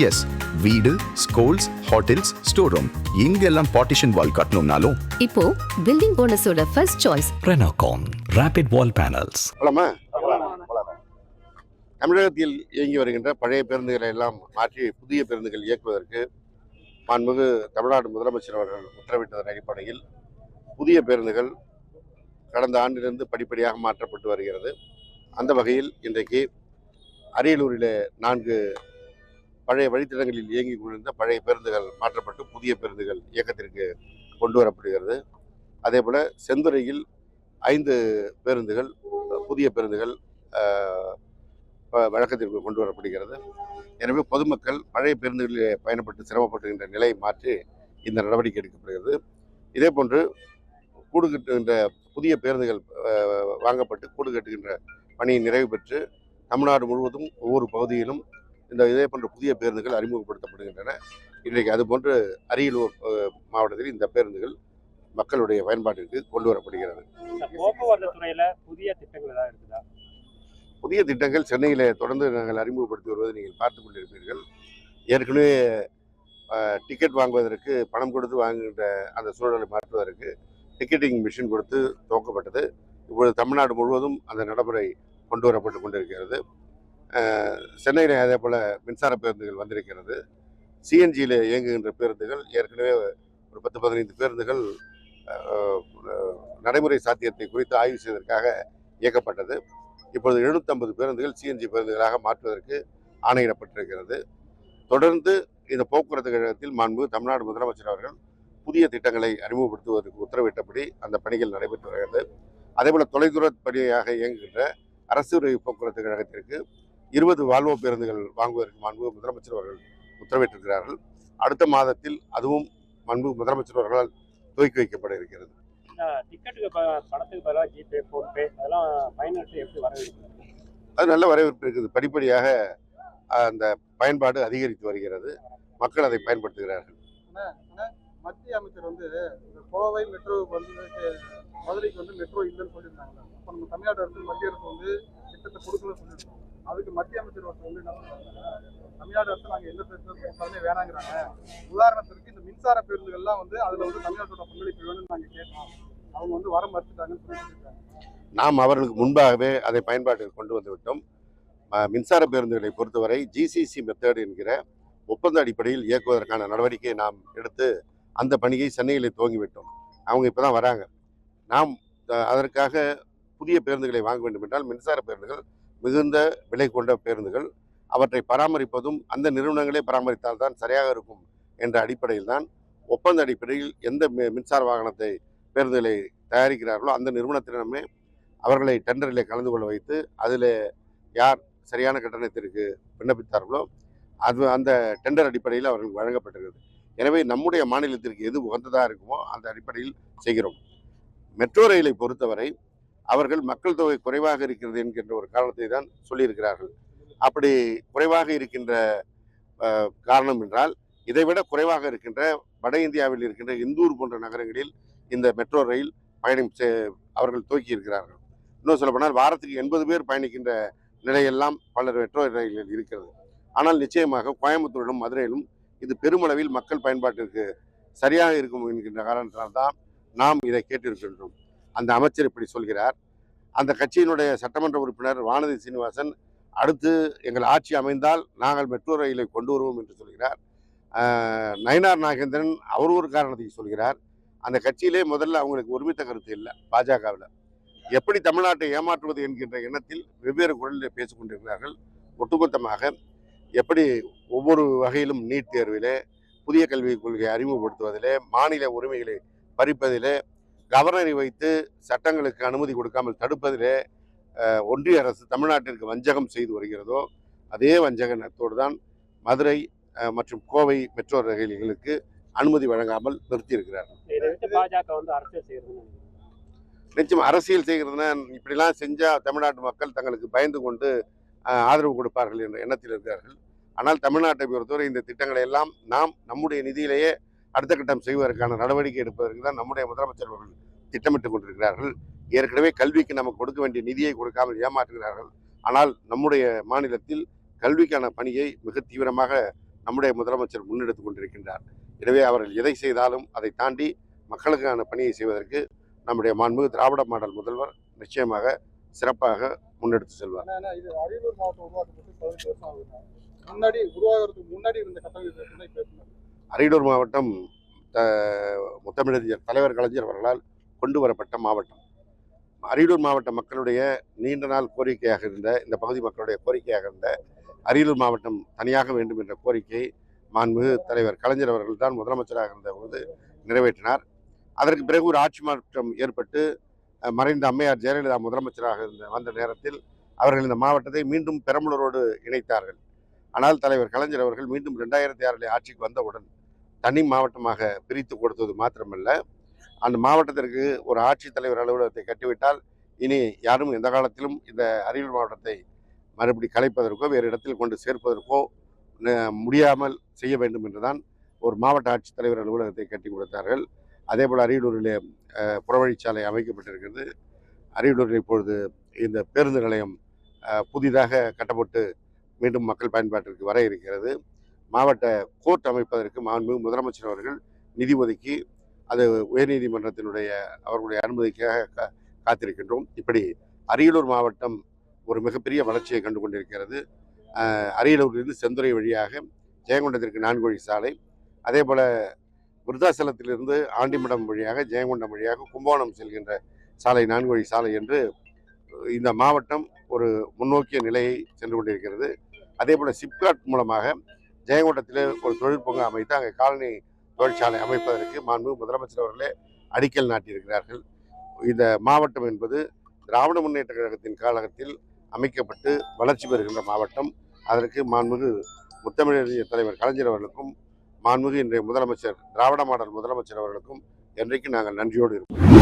S வீடு schools hotels store room இங்கெல்லாம் partition wall கட்டணும்னாலும் இப்போ building போனஸோட first choice Renocon Rapid Wall Panels. போலாமா போலாமா. தமிழகத்தில் இயங்கி வருகின்ற பழைய பேருந்துகளை எல்லாம் மாற்றி புதிய பேருந்துகள் இயக்குவதற்கு மாண்புமிகு தமிழ்நாடு முதலமைச்சர் அவர்கள் உத்தரவிட்டதன் அடிப்படையில் புதிய பேருந்துகள் கடந்த ஆண்டிலிருந்து படிப்படியாக மாற்றப்பட்டு வருகிறது அந்த வகையில் இன்றைக்கு அரியலூரிலே நான்கு பழைய வழித்தடங்களில் இயங்கி கொண்டிருந்த பழைய பேருந்துகள் மாற்றப்பட்டு புதிய பேருந்துகள் இயக்கத்திற்கு கொண்டு வரப்படுகிறது அதே போல் செந்துறையில் ஐந்து பேருந்துகள் புதிய பேருந்துகள் வ- வழக்கத்திற்கு கொண்டு வரப்படுகிறது எனவே பொதுமக்கள் பழைய பேருந்துகளில் பயணப்பட்டு சிரமப்படுகின்ற நிலையை மாற்றி இந்த நடவடிக்கை எடுக்கப்படுகிறது. இதே போன்று கூடு கட்டுகின்ற புதிய பேருந்துகள் வாங்கப்பட்டு கூடு கட்டுகின்ற பணி நிறைவு பெற்று தமிழ்நாடு முழுவதும் ஒவ்வொரு பகுதியிலும் இந்த இதே போன்ற புதிய பேருந்துகள் அறிமுகப்படுத்தப்படுகின்றன. இன்றைக்கு அதுபோன்று அரியலூர் மாவட்டத்தில் இந்த பேருந்துகள் மக்களுடைய பயன்பாட்டிற்கு கொண்டு வரப்படுகிறது. இந்த போக்குவரத்து துறையில புதிய திட்டங்கள் ஏதாவது இருக்குதா? புதிய திட்டங்கள் சென்னையில் தொடர்ந்து நாங்கள் அறிமுகப்படுத்தி வருவதை நீங்கள் பார்த்து கொண்டிருப்பீர்கள். ஏற்கனவே டிக்கெட் வாங்குவதற்கு பணம் கொடுத்து வாங்குகின்ற அந்த சூழலை மாற்றுவதற்கு டிக்கெட்டிங் மிஷின் கொடுத்து துவக்கப்பட்டது. இப்பொழுது தமிழ்நாடு முழுவதும் அந்த நடைமுறை கொண்டு வரப்பட்டு கொண்டிருக்கிறது. சென்னையில் அதே போல் மின்சார பேருந்துகள் வந்திருக்கிறது. சிஎன்ஜியில் இயங்குகின்ற பேருந்துகள் ஏற்கனவே ஒரு பத்து பதினைந்து பேருந்துகள் நடைமுறை சாத்தியத்தை குறித்து ஆய்வு செய்வதற்காக இயக்கப்பட்டது. இப்பொழுது எழுநூற்றம்பது பேருந்துகள் சிஎன்ஜி பேருந்துகளாக மாற்றுவதற்கு ஆணையிடப்பட்டிருக்கிறது. தொடர்ந்து இந்த போக்குவரத்து கழகத்தில் மாண்பு தமிழ்நாடு முதலமைச்சர் அவர்கள் புதிய திட்டங்களை அறிமுகப்படுத்துவதற்கு உத்தரவிட்டபடி அந்த பணிகள் நடைபெற்று வருகிறது. அதேபோல் தொலைதூர பணியாக இயங்குகின்ற அரசு உரிமை போக்குவரத்து கழகத்திற்கு இருபது வால்வோ பேருந்துகள் வாங்குவதற்கு மாண்பு முதலமைச்சர் அவர்கள் உத்தரவிட்டிருக்கிறார்கள். அடுத்த மாதத்தில் அதுவும் மாண்பு முதலமைச்சர் அவர்களால் துவக்கி வைக்கப்பட இருக்கிறது. டிக்கெட்டுக்கு ப- பணத்துக்கு பதிலாக ஜிபே ஃபோன்பே அதெல்லாம் பயன்படுத்தி எப்படி வரவேற்கிறது? அது நல்ல வரவேற்பு இருக்குது. படிப்படியாக அந்த பயன்பாடு அதிகரித்து வருகிறது. மக்கள் அதை பயன்படுத்துகிறார்கள். மத்திய அமைச்சர் வந்து இந்த கோவை மெட்ரோவுக்கு வந்து மதுரைக்கு வந்து மெட்ரோ இல்லைன்னு சொல்லியிருந்தாங்க அப்போ நம்ம தமிழ்நாடு அரசு மத்திய அரசு வந்து திட்டத்தை கொடுக்கலன்னு சொல்லியிருக்கோம் அதுக்கு மத்திய அமைச்சர் ஒருத்தர் வந்து என்ன சொல்றாங்க தமிழ்நாடு அரசு நாங்கள் எந்த பேருந்து வேணாங்கிறாங்க. உதாரணத்திற்கு இந்த மின்சார பேருந்துகள்லாம் வந்து அதில் வந்து தமிழ்நாட்டோட பங்களிப்பு வேணும்னு நாங்கள் கேட்டோம். அவங்க வந்து வர மறுத்துட்டாங்கன்னு சொல்லிட்டு நாம் அவர்களுக்கு முன்பாகவே அதை பயன்பாட்டில் கொண்டு வந்து விட்டோம். மின்சார பேருந்துகளை பொறுத்தவரை ஜிசிசி மெத்தேடு என்கிற ஒப்பந்த அடிப்படையில் இயக்குவதற்கான நடவடிக்கையை நாம் எடுத்து அந்த பணியை சென்னையில் துவங்கிவிட்டோம். அவங்க இப்போ தான் வராங்க. நாம் அதற்காக புதிய பேருந்துகளை வாங்க வேண்டும் என்றால் மின்சார பேருந்துகள் மிகுந்த விலை கொண்ட பேருந்துகள். அவற்றை பராமரிப்பதும் அந்த நிறுவனங்களே பராமரித்தால் தான் சரியாக இருக்கும் என்ற அடிப்படையில் தான் ஒப்பந்த அடிப்படையில் எந்த மி- மின்சார வாகனத்தை பேருந்துகளை தயாரிக்கிறார்களோ அந்த நிறுவனத்திடமே அவர்களை டெண்டரில் கலந்து கொள்ள வைத்து அதில் யார் சரியான கட்டணத்திற்கு விண்ணப்பித்தார்களோ அது அந்த டெண்டர் அடிப்படையில் அவர்களுக்கு வழங்கப்பட்டிருக்கிறது. எனவே நம்முடைய மாநிலத்திற்கு எது உகந்ததாக இருக்குமோ அந்த அடிப்படையில் செய்கிறோம். மெட்ரோ ரயிலை பொறுத்தவரை அவர்கள் மக்கள் தொகை குறைவாக இருக்கிறது என்கின்ற ஒரு காரணத்தை தான் சொல்லியிருக்கிறார்கள். அப்படி குறைவாக இருக்கின்ற காரணம் என்றால் இதைவிட குறைவாக இருக்கின்ற வட இந்தியாவில் இருக்கின்ற இந்தூர் போன்ற நகரங்களில் இந்த மெட்ரோ ரயில் பயணம் அவர்கள் துவக்கி இருக்கிறார்கள் இன்னும் சொல்லப்போனால் வாரத்துக்கு எண்பது பேர் பயணிக்கின்ற நிலையெல்லாம் பலர் மெட்ரோ ரயில்கள் இருக்கிறது. ஆனால் நிச்சயமாக கோயம்புத்தூரிலும் மதுரையிலும் இது பெருமளவில் மக்கள் பயன்பாட்டிற்கு சரியாக இருக்கும் என்கின்ற காரணத்தினால் தான் நாம் இதை கேட்டிருக்கின்றோம். அந்த அமைச்சர் இப்படி சொல்கிறார். அந்த கட்சியினுடைய சட்டமன்ற உறுப்பினர் வானதி சீனிவாசன் அடுத்து எங்கள் ஆட்சி அமைந்தால் நாங்கள் மெட்ரோ ரயிலை கொண்டு வருவோம் என்று சொல்கிறார். நயனார் நாகேந்திரன் அவர் ஒரு காரணத்தை சொல்கிறார். அந்த கட்சியிலே முதல்ல அவங்களுக்கு ஒருமித்த கருத்து இல்லை பாஜகவில். எப்படி தமிழ்நாட்டை ஏமாற்றுவது என்கின்ற எண்ணத்தில் வெவ்வேறு குரலில் பேசிக்கொண்டிருக்கிறார்கள். ஒட்டுமொத்தமாக எப்படி ஒவ்வொரு வகையிலும் நீட் தேர்விலே புதிய கல்விக் கொள்கையை அறிமுகப்படுத்துவதிலே மாநில உரிமைகளை பறிப்பதிலே கவர்னரை வைத்து சட்டங்களுக்கு அனுமதி கொடுக்காமல் தடுப்பதிலே ஒன்றிய அரசு தமிழ்நாட்டிற்கு வஞ்சகம் செய்து வருகிறதோ அதே வஞ்சகத்தோடு தான் மதுரை மற்றும் கோவை மெட்ரோ ரயில்களுக்கு அனுமதி வழங்காமல் நிறுத்தியிருக்கிறார்கள். நிச்சயம் அரசியல் செய்கிறதுனா இப்படிலாம் செஞ்சால் தமிழ்நாட்டு மக்கள் தங்களுக்கு பயந்து கொண்டு ஆதரவு கொடுப்பார்கள் என்ற எண்ணத்தில் இருக்கிறார்கள் ஆனால் தமிழ்நாட்டை பொறுத்தவரை இந்த திட்டங்களை எல்லாம் நாம் நம்முடைய நிதியிலேயே அடுத்த கட்டம் செய்வதற்கான நடவடிக்கை எடுப்பதற்கு தான் நம்முடைய முதலமைச்சர் அவர்கள் திட்டமிட்டுக் கொண்டிருக்கிறார்கள். ஏற்கனவே கல்விக்கு நமக்கு கொடுக்க வேண்டிய நிதியை கொடுக்காமல் ஏமாற்றுகிறார்கள். ஆனால் நம்முடைய மாநிலத்தில் கல்விக்கான பணியை மிக தீவிரமாக நம்முடைய முதலமைச்சர் முன்னெடுத்து கொண்டிருக்கின்றார். எனவே அவர்கள் எதை செய்தாலும் அதை தாண்டி மக்களுக்கான பணியை செய்வதற்கு நம்முடைய மாண்புமிகு திராவிட மாடல் முதல்வர் நிச்சயமாக சிறப்பாக முன்னெடுத்து செல்வார். முன்னாடி உருவாகிறதுக்கு முன்னாடி இருந்த கட்டமைப்பு அரியலூர் மாவட்டம் த- முத்தமிழறிஞர் தலைவர் கலைஞர் அவர்களால் கொண்டு வரப்பட்ட மாவட்டம். அரியலூர் மாவட்ட மக்களுடைய நீண்ட நாள் கோரிக்கையாக இருந்த இந்த பகுதி மக்களுடைய கோரிக்கையாக இருந்த அரியலூர் மாவட்டம் தனியாக வேண்டும் என்ற கோரிக்கை மாண்புமிகு தலைவர் கலைஞர் அவர்கள் தான் முதலமைச்சராக இருந்த போது நிறைவேற்றினார். அதற்கு பிறகு ஒரு ஆட்சி மாற்றம் ஏற்பட்டு மறைந்த அம்மையார் ஜெயலலிதா முதலமைச்சராக இருந்த வந்த நேரத்தில் அவர்கள் இந்த மாவட்டத்தை மீண்டும் பெரம்பலூரோடு இணைத்தார்கள். ஆனால் தலைவர் கலைஞர் அவர்கள் மீண்டும் ரெண்டாயிரத்தி ஆறில் ஆட்சிக்கு வந்தவுடன் தனி மாவட்டமாக பிரித்து கொடுத்தது மாத்திரமல்ல. அந்த மாவட்டத்திற்கு ஒரு ஆட்சித்தலைவர் அலுவலகத்தை கட்டிவிட்டால் இனி யாரும் எந்த காலத்திலும் இந்த அரியலூர் மாவட்டத்தை மறுபடி கலைப்பதற்கோ வேறு இடத்தில் கொண்டு சேர்ப்பதற்கோ முடியாமல் செய்ய வேண்டும் என்றுதான் ஒரு மாவட்ட ஆட்சித்தலைவர் அலுவலகத்தை கட்டி கொடுத்தார்கள். அதே போல் அரியலூரிலே புறவழிச்சாலை அமைக்கப்பட்டிருக்கிறது. அரியலூரில் இப்பொழுது இந்த பேருந்து நிலையம் புதிதாக கட்டப்பட்டு மீண்டும் மக்கள் பயன்பாட்டிற்கு வர இருக்கிறது. மாவட்ட கோர்ட் அமைப்பதற்கு மாண்புமிகு முதலமைச்சர் அவர்கள் நிதி ஒதுக்கி அது உயர்நீதிமன்றத்தினுடைய அவர்களுடைய அனுமதிக்காக கா- காத்திருக்கின்றோம். இப்படி அரியலூர் மாவட்டம் ஒரு மிகப்பெரிய வளர்ச்சியை கண்டு கொண்டிருக்கிறது. அரியலூரிலிருந்து செந்துறை வழியாக ஜெயங்கொண்டத்திற்கு நான்கு சாலை அதே போல் விருத்தாசலத்திலிருந்து ஆண்டிமடம் வழியாக ஜெயங்கொண்டம் வழியாக கும்பகோணம் செல்கின்ற சாலை நான்கு வழி சாலை என்று இந்த மாவட்டம் ஒரு முன்னோக்கிய நிலையை சென்று கொண்டிருக்கிறது. அதே போல் சிப்காட் மூலமாக ஜெயங்கொண்டத்தில் ஒரு தொழிற்பூங்கா அமைத்து அங்கே காலனி தொழிற்சாலை அமைப்பதற்கு மாண்பு முதலமைச்சர் அவர்களே அடிக்கல் நாட்டியிருக்கிறார்கள். இந்த மாவட்டம் என்பது திராவிட முன்னேற்ற கழகத்தின் காலகத்தில் அமைக்கப்பட்டு வளர்ச்சி பெறுகின்ற மாவட்டம். அதற்கு மாண்புமிகு முத்தமிழறிஞர் தலைவர் கலைஞர் அவர்களுக்கும் மாண்புமிகு இன்றைய முதலமைச்சர் திராவிட மாடல் முதலமைச்சர் அவர்களுக்கும் என்றைக்கு நாங்கள் நன்றியோடு இருப்போம்.